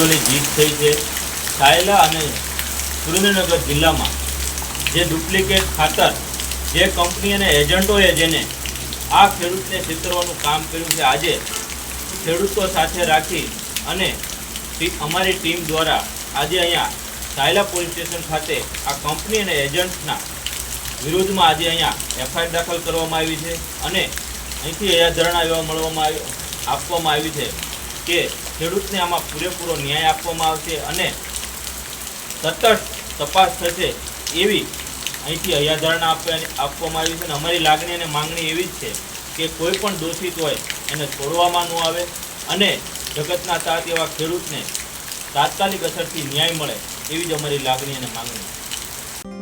જોલી જીત થઈ છે. સાયલા અને સુરેન્દ્રનગર જિલ્લામાં જે ડુપ્લિકેટ ખાતર જે કંપની અને એજન્ટોએ જેને આ ખેડૂતને છેતરવાનું કામ કર્યું છે, આજે ખેડૂતો સાથે રાખી અને અમારી ટીમ દ્વારા આજે અહીંયા સાયલા પોલીસ સ્ટેશન ખાતે આ કંપની અને એજન્ટના વિરુદ્ધમાં આજે અહીંયા એફઆઈઆર દાખલ કરવામાં આવી છે અને અહીંથી અહીંયા ધરણા એવા મળવામાં આવ્યો, આપવામાં આવી છે. કે ખેડૂતને આમાં પૂરેપૂરો ન્યાય આપવામાં આવશે અને સતત તપાસ થશે એવી અહીંથી હૈયાધારણા આપવા- આપવામાં આવી છે અને અમારી લાગણી અને માંગણી એવી જ છે કે કોઈ પણ દોષિત હોય એને છોડવામાં ન આવે અને જગતના તાત એવા ખેડૂતને તાત્કાલિક અસરથી ન્યાય મળે એવી જ અમારી લાગણી અને માંગણી